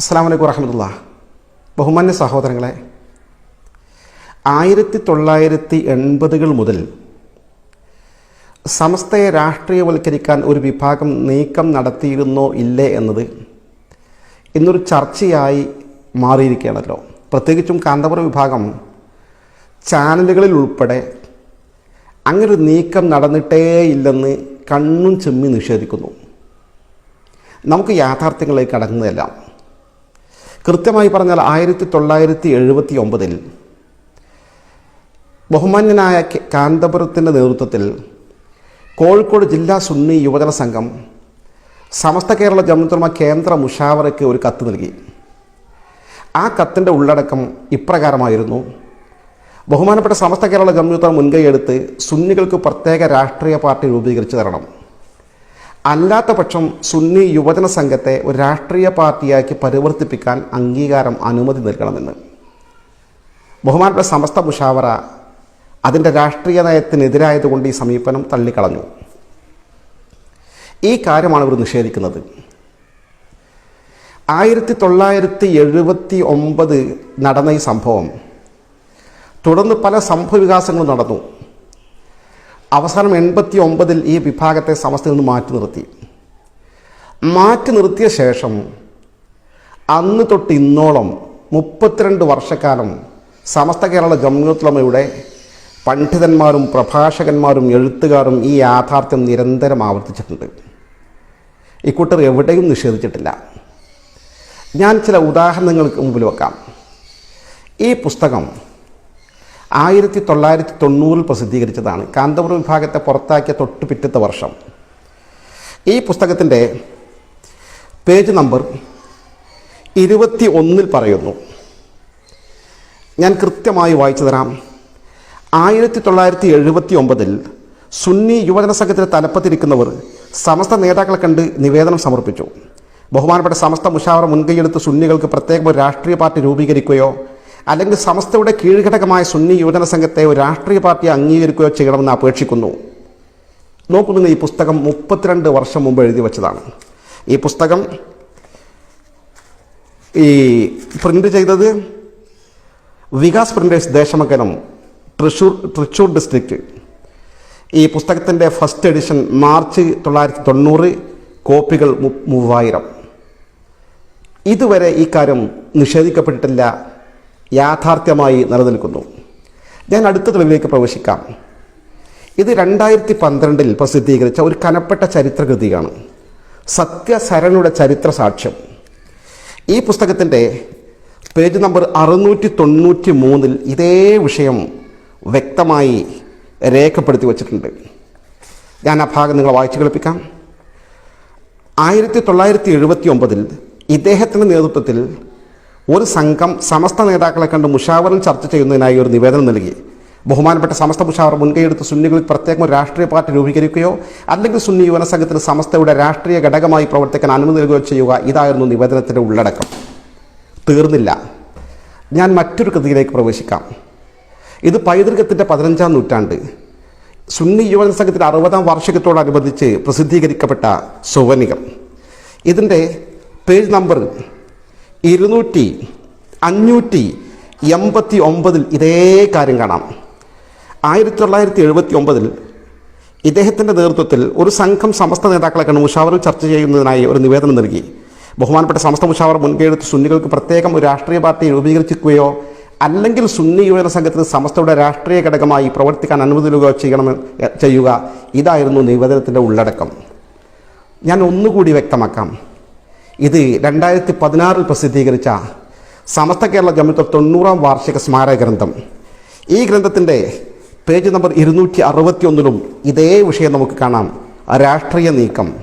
അസ്സാം വലൈക്കും വറഹമത്തുള്ള ബഹുമാന്യ സഹോദരങ്ങളെ ആയിരത്തി തൊള്ളായിരത്തി എൺപതുകൾ മുതൽ സമസ്തയെ രാഷ്ട്രീയവൽക്കരിക്കാൻ ഒരു വിഭാഗം നീക്കം നടത്തിയിരുന്നോ ഇല്ലേ എന്നത് ഇന്നൊരു ചർച്ചയായി മാറിയിരിക്കുകയാണല്ലോ. പ്രത്യേകിച്ചും കാന്തപുരം വിഭാഗം ചാനലുകളിൽ ഉൾപ്പെടെ അങ്ങനൊരു നീക്കം നടന്നിട്ടേയില്ലെന്ന് കണ്ണും ചെമ്മി നിഷേധിക്കുന്നു. നമുക്ക് യാഥാർത്ഥ്യങ്ങളിലേക്ക് കടക്കുന്നതെല്ലാം. കൃത്യമായി പറഞ്ഞാൽ ആയിരത്തി തൊള്ളായിരത്തി എഴുപത്തി ഒമ്പതിൽ ബഹുമാന്യനായ കാന്തപുരത്തിന്റെ നേതൃത്വത്തിൽ കോഴിക്കോട് ജില്ലാ സുന്നി യുവജന സംഘം സമസ്ത കേരള ജമ്മുത്തുമ കേന്ദ്ര മുഷാവറയ്ക്ക് ഒരു കത്ത് നൽകി. ആ കത്തിന്റെ ഉള്ളടക്കം ഇപ്രകാരമായിരുന്നു. ബഹുമാനപ്പെട്ട സമസ്ത കേരള ജമ്മുത്തുമ മുൻകൈയെടുത്ത് സുന്നികൾക്ക് പ്രത്യേക രാഷ്ട്രീയ പാർട്ടി രൂപീകരിച്ചു തരണം. അല്ലാത്ത പക്ഷം സുന്നി യുവജന സംഘത്തെ ഒരു രാഷ്ട്രീയ പാർട്ടിയാക്കി പരിവർത്തിപ്പിക്കാൻ അംഗീകാരം അനുമതി നൽകണമെന്ന്. ബഹുമാനപ്പെട്ട സമസ്ത മുഷാവറ അതിന്റെ രാഷ്ട്രീയ നയത്തിനെതിരായതുകൊണ്ട് ഈ സമീപനം തള്ളിക്കളഞ്ഞു. ഈ കാര്യമാണ് ഇവർ നിഷേധിക്കുന്നത്. ആയിരത്തി തൊള്ളായിരത്തി എഴുപത്തി ഒമ്പത് നടന്ന ഈ സംഭവം. തുടർന്ന് പല സംഭവ വികാസങ്ങളും നടന്നു. അവസാനം എൺപത്തി ഒമ്പതിൽ ഈ വിഭാഗത്തെ സമസ്തയിൽ നിന്ന് മാറ്റി നിർത്തി. മാറ്റി നിർത്തിയ ശേഷം അന്ന് തൊട്ട് ഇന്നോളം മുപ്പത്തിരണ്ട് വർഷക്കാലം സമസ്ത കേരള ജമ്മുത്തുലമയുടെ പണ്ഡിതന്മാരും പ്രഭാഷകന്മാരും എഴുത്തുകാരും ഈ യാഥാർത്ഥ്യം നിരന്തരം ആവർത്തിച്ചിട്ടുണ്ട്. ഇക്കൂട്ടർ എവിടെയും നിഷേധിച്ചിട്ടില്ല. ഞാൻ ചില ഉദാഹരണങ്ങൾക്ക് മുമ്പിൽ വെക്കാം. ഈ പുസ്തകം ആയിരത്തി തൊള്ളായിരത്തി തൊണ്ണൂറിൽ പ്രസിദ്ധീകരിച്ചതാണ് കാന്തപുരം വിഭാഗത്തെ പുറത്താക്കിയ തൊട്ട് പിറ്റത്തെ വർഷം. ഈ പുസ്തകത്തിന്റെ പേജ് നമ്പർ ഇരുപത്തി ഒന്നിൽ പറയുന്നു. ഞാൻ കൃത്യമായി വായിച്ചു തരാം. ആയിരത്തി തൊള്ളായിരത്തി എഴുപത്തി ഒമ്പതിൽ സുന്നി യുവജന സംഘത്തിന്റെ തലപ്പത്തിരിക്കുന്നവർ സമസ്ത നേതാക്കളെ കണ്ട് നിവേദനം സമർപ്പിച്ചു. ബഹുമാനപ്പെട്ട സമസ്ത മുഷാവറ മുൻകൈയെടുത്ത് സുന്നികൾക്ക് പ്രത്യേകം ഒരു രാഷ്ട്രീയ പാർട്ടി രൂപീകരിക്കുകയോ അല്ലെങ്കിൽ സമസ്തയുടെ കീഴ്ഘടകമായ സുന്നി യുവജന സംഘത്തെ ഒരു രാഷ്ട്രീയ പാർട്ടി അംഗീകരിക്കുകയോ ചെയ്യണമെന്ന് അപേക്ഷിക്കുന്നു. നോക്കൂ ഈ പുസ്തകം മുപ്പത്തിരണ്ട് വർഷം മുമ്പ് എഴുതി വച്ചതാണ്. ഈ പുസ്തകം ഈ പ്രിന്റ് ചെയ്തത് വികാസ് പ്രിന്റേഴ്സ് ദേശമംഗലം തൃശ്ശൂർ തൃശ്ശൂർ ഡിസ്ട്രിക്റ്റ് ഈ പുസ്തകത്തിന്റെ ഫസ്റ്റ് എഡിഷൻ മാർച്ച് തൊള്ളായിരത്തി തൊണ്ണൂറ് കോപ്പികൾ മൂവായിരം. ഇതുവരെ ഈ കാര്യം നിഷേധിക്കപ്പെട്ടിട്ടില്ല. യാഥാർത്ഥ്യമായി നിലനിൽക്കുന്നു. ഞാൻ അടുത്ത തെളിവിലേക്ക് പ്രവേശിക്കാം. ഇത് രണ്ടായിരത്തി പന്ത്രണ്ടിൽ പ്രസിദ്ധീകരിച്ച ഒരു കനപ്പെട്ട ചരിത്രകൃതിയാണ്. സത്യസരനുടെ ചരിത്ര സാക്ഷ്യം ഈ പുസ്തകത്തിന്റെ പേജ് നമ്പർ അറുന്നൂറ്റി തൊണ്ണൂറ്റി മൂന്നിൽ ഇതേ വിഷയം വ്യക്തമായി രേഖപ്പെടുത്തി വച്ചിട്ടുണ്ട്. ഞാൻ ആ ഭാഗം നിങ്ങൾ വായിച്ചു കളിപ്പിക്കാം ആയിരത്തി തൊള്ളായിരത്തി എഴുപത്തി ഒമ്പതിൽ ഇദ്ദേഹത്തിന്റെ നേതൃത്വത്തിൽ ഒരു സംഘം സമസ്ത നേതാക്കളെ കണ്ട് മുഷാവറിൽ ചർച്ച ചെയ്യുന്നതിനായി ഒരു നിവേദനം നൽകി. ബഹുമാനപ്പെട്ട സമസ്ത മുഷാവർ മുൻകൈയെടുത്ത് സുന്നികളിൽ പ്രത്യേകം ഒരു രാഷ്ട്രീയ പാർട്ടി രൂപീകരിക്കുകയോ അല്ലെങ്കിൽ സുന്നി യുവന സംഘത്തിന് സമസ്തയുടെ രാഷ്ട്രീയ ഘടകമായി പ്രവർത്തിക്കാൻ അനുമതി നൽകുകയോ ചെയ്യുക ഇതായിരുന്നു നിവേദനത്തിന്റെ ഉള്ളടക്കം. തീർന്നില്ല. ഞാൻ മറ്റൊരു കൃതിയിലേക്ക് പ്രവേശിക്കാം. ഇത് പൈതൃകത്തിന്റെ പതിനഞ്ചാം നൂറ്റാണ്ട്. സുന്നി യുവൻ സംഘത്തിന്റെ അറുപതാം വാർഷികത്തോടനുബന്ധിച്ച് പ്രസിദ്ധീകരിക്കപ്പെട്ട സുവനികം. ഇതിന്റെ പേജ് നമ്പർ ഇരുന്നൂറ്റി അഞ്ഞൂറ്റി എൺപത്തി ഒമ്പതിൽ ഇതേ കാര്യം കാണാം. ആയിരത്തി തൊള്ളായിരത്തി എഴുപത്തി ഒമ്പതിൽ ഇദ്ദേഹത്തിന്റെ നേതൃത്വത്തിൽ ഒരു സംഘം സമസ്ത നേതാക്കളെ കണ്ട് മുഷാവറിൽ ചർച്ച ചെയ്യുന്നതിനായി ഒരു നിവേദനം നൽകി. ബഹുമാനപ്പെട്ട സമസ്ത മുഷാവർ മുൻകൈയെടുത്ത് സുന്നികൾക്ക് പ്രത്യേകം ഒരു രാഷ്ട്രീയ പാർട്ടി രൂപീകരിക്കുകയോ അല്ലെങ്കിൽ സുന്നി യുവജന സംഘത്തിന് സമസ്തയുടെ രാഷ്ട്രീയ ഘടകമായി പ്രവർത്തിക്കാൻ അനുമതി നൽകുകയോ ചെയ്യണം ചെയ്യുക. ഇതായിരുന്നു നിവേദനത്തിന്റെ ഉള്ളടക്കം. ഞാൻ ഒന്നുകൂടി വ്യക്തമാക്കാം. ഇത് രണ്ടായിരത്തി പതിനാറിൽ പ്രസിദ്ധീകരിച്ച സമസ്ത കേരള ജമ്മിത്ത തൊണ്ണൂറാം വാർഷിക സ്മാരക ഗ്രന്ഥം. ഈ ഗ്രന്ഥത്തിന്റെ പേജ് നമ്പർ ഇരുന്നൂറ്റി അറുപത്തി ഒന്നിലും ഇതേ വിഷയം നമുക്ക് കാണാം. രാഷ്ട്രീയ നീക്കം.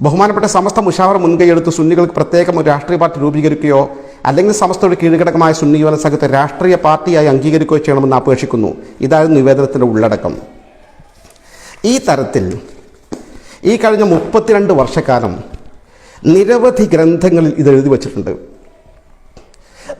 ബഹുമാനപ്പെട്ട സമസ്ത മുഷാവർ മുൻകൈയെടുത്ത് സുന്നികൾക്ക് പ്രത്യേകം ഒരു രാഷ്ട്രീയ പാർട്ടി രൂപീകരിക്കുകയോ അല്ലെങ്കിൽ സമസ്തയുടെ കീഴ്ഘടകമായ സുന്നി യുവന സംഘത്തെ രാഷ്ട്രീയ പാർട്ടിയായി അംഗീകരിക്കുകയോ ചെയ്യണമെന്ന് അപേക്ഷിക്കുന്നു. ഇതായിരുന്നു നിവേദനത്തിന്റെ ഉള്ളടക്കം. ഈ തരത്തിൽ ഈ കഴിഞ്ഞ മുപ്പത്തിരണ്ട് വർഷക്കാലം നിരവധി ഗ്രന്ഥങ്ങളിൽ ഇത് എഴുതി വച്ചിട്ടുണ്ട്.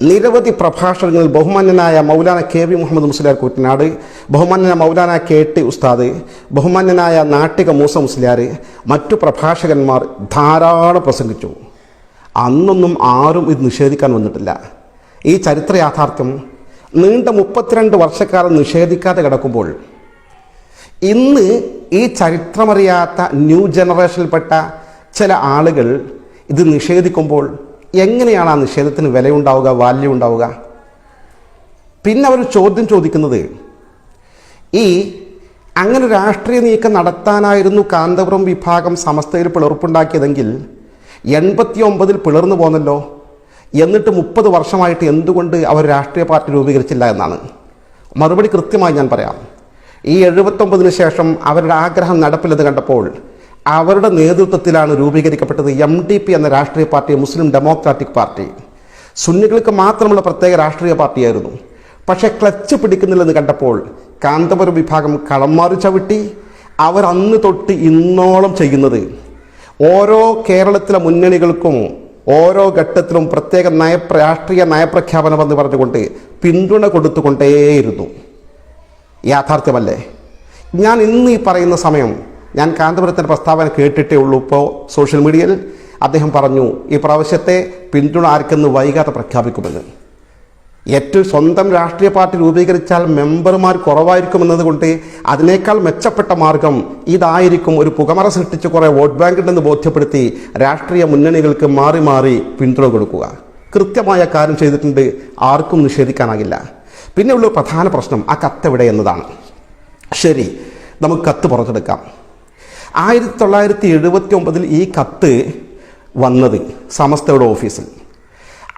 നിരവധി പ്രഭാഷണങ്ങളിൽ ബഹുമാന്യനായ മൗലാന കെ വി മുഹമ്മദ് മുസ്ലിയാർ കൂറ്റനാട് ബഹുമാന്യനായ മൗലാന കെ ടി ഉസ്താദ് ബഹുമാന്യനായ നാട്ടിക മൂസ മുസ്ലിയാർ മറ്റു പ്രഭാഷകന്മാർ ധാരാളം പ്രസംഗിച്ചു. അന്നൊന്നും ആരും ഇത് നിഷേധിക്കാൻ വന്നിട്ടില്ല. ഈ ചരിത്ര യാഥാർത്ഥ്യം നീണ്ട മുപ്പത്തിരണ്ട് വർഷക്കാലം നിഷേധിക്കാതെ കിടക്കുമ്പോൾ ഇന്ന് ഈ ചരിത്രമറിയാത്ത ന്യൂ ജനറേഷനിൽപ്പെട്ട ചില ആളുകൾ ഇത് നിഷേധിക്കുമ്പോൾ എങ്ങനെയാണ് ആ നിഷേധത്തിന് വിലയുണ്ടാവുക വാല്യൂ ഉണ്ടാവുക? പിന്നെ അവർ ചോദ്യം ചോദിക്കുന്നത് ഈ അങ്ങനെ രാഷ്ട്രീയ നീക്കം നടത്താനായിരുന്നു കാന്തപുരം വിഭാഗം സമസ്തയിൽ പിളർപ്പുണ്ടാക്കിയതെങ്കിൽ എൺപത്തി ഒമ്പതിൽ പിളർന്നു പോന്നല്ലോ. എന്നിട്ട് മുപ്പത് വർഷമായിട്ട് എന്തുകൊണ്ട് അവർ രാഷ്ട്രീയ പാർട്ടി രൂപീകരിച്ചില്ല എന്നാണ്. മറുപടി കൃത്യമായി ഞാൻ പറയാം. ഈ എഴുപത്തൊമ്പതിന് ശേഷം അവരുടെ ആഗ്രഹം നടപ്പില്ലെന്ന് കണ്ടപ്പോൾ അവരുടെ നേതൃത്വത്തിലാണ് രൂപീകരിക്കപ്പെട്ടത് എം ഡി പി എന്ന രാഷ്ട്രീയ പാർട്ടി മുസ്ലിം ഡെമോക്രാറ്റിക് പാർട്ടി. സുന്നികൾക്ക് മാത്രമുള്ള പ്രത്യേക രാഷ്ട്രീയ പാർട്ടിയായിരുന്നു. പക്ഷേ ക്ലച്ച് പിടിക്കുന്നില്ലെന്ന് കണ്ടപ്പോൾ കാന്തപുരം വിഭാഗം കളം മാറി ചവിട്ടി അവർ അന്ന് തൊട്ട് ഇന്നോളം ചെയ്യുന്നത്. ഓരോ കേരളത്തിലെ മുന്നണികൾക്കും ഓരോ ഘട്ടത്തിലും പ്രത്യേക നയ രാഷ്ട്രീയ നയപ്രഖ്യാപനം എന്ന് പറഞ്ഞുകൊണ്ട് പിന്തുണ കൊടുത്തുകൊണ്ടേയിരുന്നു. യാഥാർത്ഥ്യമല്ലേ? ഞാൻ ഇന്ന് ഈ പറയുന്ന സമയം ഞാൻ കാന്തപുരത്തിന്റെ പ്രസ്താവന കേട്ടിട്ടേ ഉള്ളൂ. ഇപ്പോൾ സോഷ്യൽ മീഡിയയിൽ അദ്ദേഹം പറഞ്ഞു ഈ പ്രാവശ്യത്തെ പിന്തുണ ആർക്കെന്ന് വൈകാതെ പ്രഖ്യാപിക്കുമെന്ന്. ഏറ്റവും സ്വന്തം രാഷ്ട്രീയ പാർട്ടി രൂപീകരിച്ചാൽ മെമ്പർമാർ കുറവായിരിക്കും എന്നതുകൊണ്ട് അതിനേക്കാൾ മെച്ചപ്പെട്ട മാർഗം ഇതായിരിക്കും. ഒരു പുകമറ സൃഷ്ടിച്ച് കുറേ വോട്ട് ബാങ്ക് ഉണ്ടെന്ന് ബോധ്യപ്പെടുത്തി രാഷ്ട്രീയ മുന്നണികൾക്ക് മാറി മാറി പിന്തുണ കൊടുക്കുക. കൃത്യമായ കാര്യം ചെയ്തിട്ടുണ്ട് ആർക്കും നിഷേധിക്കാനാകില്ല. പിന്നെയുള്ള പ്രധാന പ്രശ്നം ആ കത്ത് എവിടെ എന്നതാണ്. ശരി നമുക്ക് കത്ത് പുറത്തെടുക്കാം. ആയിരത്തി തൊള്ളായിരത്തി എഴുപത്തി ഒമ്പതിൽ ഈ കത്ത് വന്നത് സമസ്തയുടെ ഓഫീസിൽ.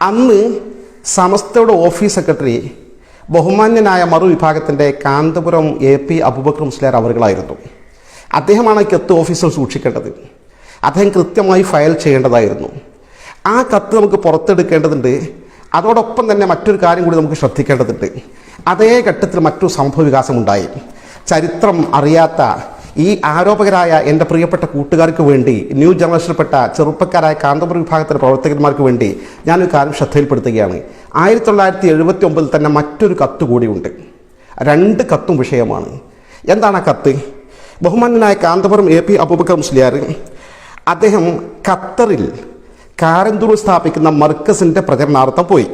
അന്ന് സമസ്തയുടെ ഓഫീസ് സെക്രട്ടറി ബഹുമാന്യനായ മറുവിഭാഗത്തിന്റെ കാന്തപുരം എ പി അബൂബക്കർ മുസ്ലിയാർ അവറുകളായിരുന്നു അദ്ദേഹമാണ് കത്ത് ഓഫീസിൽ സൂക്ഷിക്കേണ്ടത്. അദ്ദേഹം കൃത്യമായി ഫയൽ ചെയ്യേണ്ടതായിരുന്നു. ആ കത്ത് നമുക്ക് പുറത്തെടുക്കേണ്ടതുണ്ട്. അതോടൊപ്പം തന്നെ മറ്റൊരു കാര്യം കൂടി നമുക്ക് ശ്രദ്ധിക്കേണ്ടതുണ്ട്. അതേ ഘട്ടത്തിൽ മറ്റൊരു സംഭവ വികാസമുണ്ടായി ചരിത്രം അറിയാത്ത ഈ ആരോപകരായ എന്റെ പ്രിയപ്പെട്ട കൂട്ടുകാർക്ക് വേണ്ടി ന്യൂ ജനറേഷനിൽപ്പെട്ട ചെറുപ്പക്കാരായ കാന്തപുരം വിഭാഗത്തിലെ പ്രവർത്തകന്മാർക്ക് വേണ്ടി ഞാനൊരു കാര്യം ശ്രദ്ധയിൽപ്പെടുത്തുകയാണ്. ആയിരത്തി തൊള്ളായിരത്തി എഴുപത്തി ഒമ്പതിൽ തന്നെ മറ്റൊരു കത്ത് കൂടിയുണ്ട്. രണ്ട് കത്തും വിഷയമാണ്. എന്താണ് ആ കത്ത്? ബഹുമാന്യനായ കാന്തപുരം എ പി അബൂബക്കർ മുസ്ലിയാർ അദ്ദേഹം ഖത്തറിൽ കാരന്തൂർ സ്ഥാപിക്കുന്ന മർക്കസിന്റെ പ്രചരണാർത്ഥം പോയി.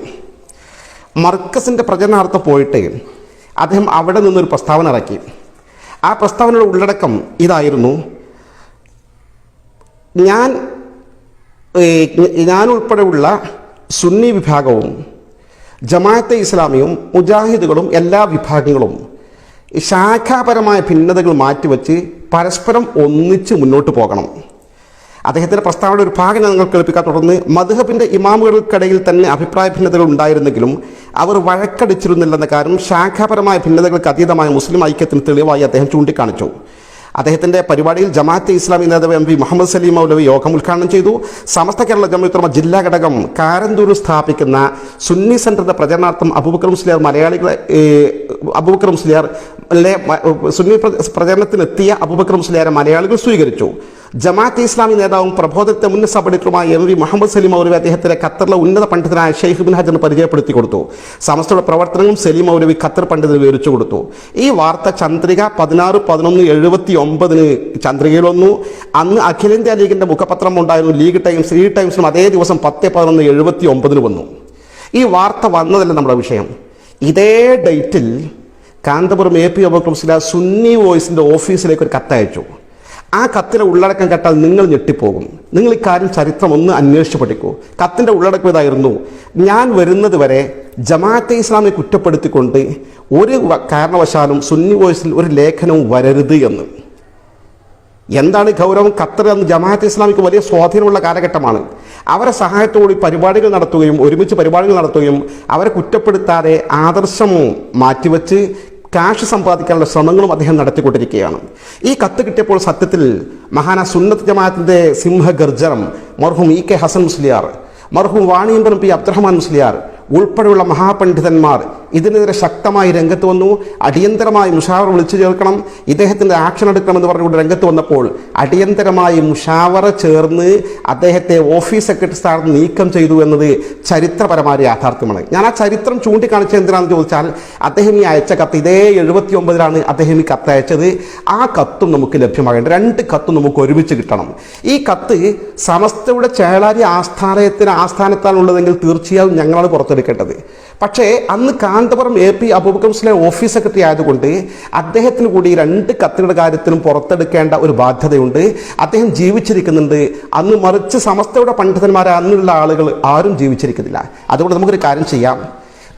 മർക്കസിന്റെ പ്രചരണാർത്ഥം പോയിട്ട് അദ്ദേഹം അവിടെ നിന്നൊരു പ്രസ്താവന ഇറക്കി. ആ പ്രസ്താവനയുടെ ഉള്ളടക്കം ഇതായിരുന്നു. ഞാൻ ഞാനുൾപ്പെടെയുള്ള സുന്നി വിഭാഗവും ജമാഅത്തെ ഇസ്ലാമിയും മുജാഹിദുകളും എല്ലാ വിഭാഗങ്ങളും ശാഖാപരമായ ഭിന്നതകൾ മാറ്റിവെച്ച് പരസ്പരം ഒന്നിച്ച് മുന്നോട്ട് പോകണം. അദ്ദേഹത്തിന്റെ പ്രസ്താവനയുടെ ഒരു ഭാഗം ഞാൻ നിങ്ങൾക്ക് കേൾപ്പിക്കാൻ തുടർന്ന് മധുഹബിന്റെ ഇമാമുകൾക്കിടയിൽ തന്നെ അഭിപ്രായ ഭിന്നതകൾ ഉണ്ടായിരുന്നെങ്കിലും അവർ വഴക്കടിച്ചിരുന്നില്ലെന്ന കാരണം ശാഖാപരമായ ഭിന്നതകൾക്ക് അതീതമായ മുസ്ലിം ഐക്യത്തിന് തെളിവായി അദ്ദേഹം ചൂണ്ടിക്കാണിച്ചു. അദ്ദേഹത്തിന്റെ പരിപാടിയിൽ ജമാഅത്തെ ഇസ്ലാമി നേതാവ് എം വി മുഹമ്മദ് സലീം മൗലവി യോഗം ഉദ്ഘാടനം ചെയ്തു. സമസ്ത കേരള ജമയത്തുറമ ജില്ലാ ഘടകം കാരന്തൂർ സ്ഥാപിക്കുന്ന സുന്നി സെന്ററിന്റെ പ്രചരണാർത്ഥം അബൂബക്കർ മുസ്ലിയാർ മലയാളികളെ അബൂബക്കർ മുസ്ലിയാർ സുന്നി പ്ര- പ്രചരണത്തിനെത്തിയ അബൂബക്കർ മുസ്ലിയാരെ മലയാളികൾ സ്വീകരിച്ചു. ജമാഅത്തെ ഇസ്ലാമി നേതാവും പ്രബോധത്തെ മുൻ സബഡിറ്ററുമായ എം വി മുഹമ്മദ് സലീം മൗലവി അദ്ദേഹത്തിലെ ഖത്തറിലെ ഉന്നത പണ്ഡിതനായ ഷെയ്ഖ് ബിൻ ഹജറിന് പരിചയപ്പെടുത്തി കൊടുത്തു. സമസ്തയുടെ പ്രവർത്തനവും സലീം മൗലവി ഖത്തർ പണ്ഡിതന് വിവരിച്ചു കൊടുത്തു. ഈ വാർത്ത ചന്ദ്രിക പതിനാറ് പതിനൊന്ന് എഴുപത്തി ഒമ്പതിന് ചന്ദ്രികയിൽ വന്നു. അന്ന് അഖിലേന്ത്യാ ലീഗിന്റെ മുഖപത്രം ഉണ്ടായിരുന്നു. ലീഗ് ടൈംസ് ലീഗ് ടൈംസിനും അതേ ദിവസം പത്ത് പതിനൊന്ന് എഴുപത്തി ഒമ്പതിന് വന്നു. ഈ വാർത്ത വന്നതല്ല നമ്മുടെ വിഷയം? ഇതേ ഡേറ്റിൽ കാന്തപുരം എ പി അബൂബക്കർ സുന്നി വോയിസിന്റെ ഓഫീസിലേക്ക് ഒരു കത്തയച്ചു ആ കത്തിലെ ഉള്ളടക്കം കേട്ടാൽ നിങ്ങൾ ഞെട്ടിപ്പോകും. നിങ്ങൾ ഇക്കാര്യം ചരിത്രം ഒന്ന് അന്വേഷിച്ച് പഠിക്കൂ. കത്തിന്റെ ഉള്ളടക്കം ഇതായിരുന്നു. ഞാൻ വരുന്നത് വരെ ജമാഅത്തെ ഇസ്ലാമിനെ കുറ്റപ്പെടുത്തിക്കൊണ്ട് ഒരു കാരണവശാലും സുന്നി വോയിസിൽ ഒരു ലേഖനവും വരരുത് എന്ന്. എന്താണ് ഗൗരവം? ഖത്തർ എന്ന് ജമാഅത്ത് ഇസ്ലാമിക്ക് വലിയ സ്വാധീനമുള്ള കാലഘട്ടമാണ്. അവരെ സഹായത്തോടെ പരിപാടികൾ നടത്തുകയും ഒരുമിച്ച് പരിപാടികൾ നടത്തുകയും അവരെ കുറ്റപ്പെടുത്താതെ ആദർശം മാറ്റിവെച്ച് കാശ് സമ്പാദിക്കാനുള്ള ശ്രമങ്ങളും അദ്ദേഹം നടത്തിക്കൊണ്ടിരിക്കുകയാണ്. ഈ കത്ത് കിട്ടിയപ്പോൾ സത്യത്തിൽ മഹാന സുന്നത്ത് ജമാഅത്തിന്റെ സിംഹഗർജനം മർഹും ഇ കെ ഹസൻ മുസ്ലിയാർ മർഹും വാണിയമ്പനം പി അബ്ദുറഹ്മാൻ മുസ്ലിയാർ ഉൾപ്പെടെയുള്ള മഹാപണ്ഡിതന്മാർ ഇതിനെതിരെ ശക്തമായി രംഗത്ത് വന്നു. അടിയന്തരമായി മുഷാവർ വിളിച്ചു ചേർക്കണം. ഇദ്ദേഹത്തിന്റെ ആക്ഷൻ എടുക്കണമെന്ന് പറഞ്ഞുകൊണ്ട് രംഗത്ത് വന്നപ്പോൾ അടിയന്തരമായി മുഷാവറ ചേർന്ന് അദ്ദേഹത്തെ ഓഫീസ് സെക്രട്ടറി സ്ഥാനത്ത് നീക്കം ചെയ്തു എന്നത് ചരിത്രപരമായ യാഥാർത്ഥ്യമാണ്. ഞാൻ ആ ചരിത്രം ചൂണ്ടിക്കാണിച്ചത് എന്തിനാണെന്ന് ചോദിച്ചാൽ അദ്ദേഹം ഈ അയച്ച കത്ത് ഇതേ എഴുപത്തി ഒമ്പതിലാണ് അദ്ദേഹം ഈ കത്ത് അയച്ചത്. ആ കത്തും നമുക്ക് ലഭ്യമാകേണ്ട. രണ്ട് കത്തും നമുക്ക് ഒരുമിച്ച് കിട്ടണം. ഈ കത്ത് സമസ്തയുടെ ചേളാരി ആസ്ഥാനത്തിന് ആസ്ഥാനത്താണുള്ളതെങ്കിൽ തീർച്ചയായും ഞങ്ങളാണ് പുറത്തെടുക്കേണ്ടത്. പക്ഷേ അന്ന് Kanthapuram A P Abubakar office secretary ആയതുകൊണ്ട് അദ്ദേഹത്തിന് കൂടി രണ്ട് കത്തുകളുടെ കാര്യത്തിലും പുറത്തെടുക്കേണ്ട ഒരു ബാധ്യതയുണ്ട്. അദ്ദേഹം ജീവിച്ചിരിക്കുന്നുണ്ട്. അന്ന് മറിച്ച് സമസ്തയുടെ പണ്ഡിതന്മാരെ അന്നുള്ള ആളുകൾ ആരും ജീവിച്ചിരിക്കുന്നില്ല. അതുകൊണ്ട് നമുക്കൊരു കാര്യം ചെയ്യാം.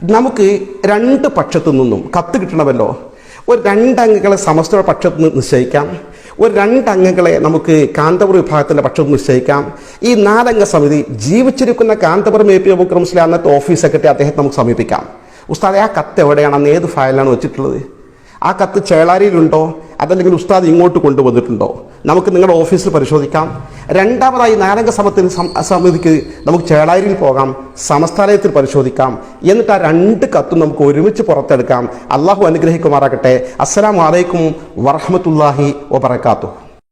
നമുക്ക് രണ്ട് പക്ഷത്തു നിന്നും കത്ത് കിട്ടണമല്ലോ. ഒരു രണ്ടംഗങ്ങളെ സമസ്തയുടെ പക്ഷത്ത് നിന്ന് നിശ്ചയിക്കാം. ഒരു രണ്ടംഗങ്ങളെ നമുക്ക് കാന്തപുരം വിഭാഗത്തിന്റെ പക്ഷം നിശ്ചയിക്കാം. ഈ നാലംഗ സമിതി ജീവിച്ചിരിക്കുന്ന കാന്തപുരം എ പി അബുക്രംസിലെ അന്നത്തെ ഓഫീസ് സെക്രട്ടറി അദ്ദേഹത്തെ നമുക്ക് സമീപിക്കാം. ഉസ്താദെ ആ കത്ത് എവിടെയാണ്? അന്ന് ഏത് ഫയലാണ് വെച്ചിട്ടുള്ളത്? ആ കത്ത് ചേളാരിയിലുണ്ടോ? അതല്ലെങ്കിൽ ഉസ്താദ് ഇങ്ങോട്ട് കൊണ്ടുവന്നിട്ടുണ്ടോ? നമുക്ക് നിങ്ങളുടെ ഓഫീസിൽ പരിശോധിക്കാം. രണ്ടാമതായി നാരംഗ സമത്തിന് സമിതിക്ക് നമുക്ക് ചേളാരിയിൽ പോകാം സമസ്ഥാലയത്തിൽ പരിശോധിക്കാം. എന്നിട്ട് ആ രണ്ട് കത്തും നമുക്ക് ഒരുമിച്ച് പുറത്തെടുക്കാം. അള്ളാഹു അനുഗ്രഹിക്കുമാറാകട്ടെ. അസ്സലാമു അലൈക്കും വറഹമത്തല്ലാഹി വബർക്കാത്തു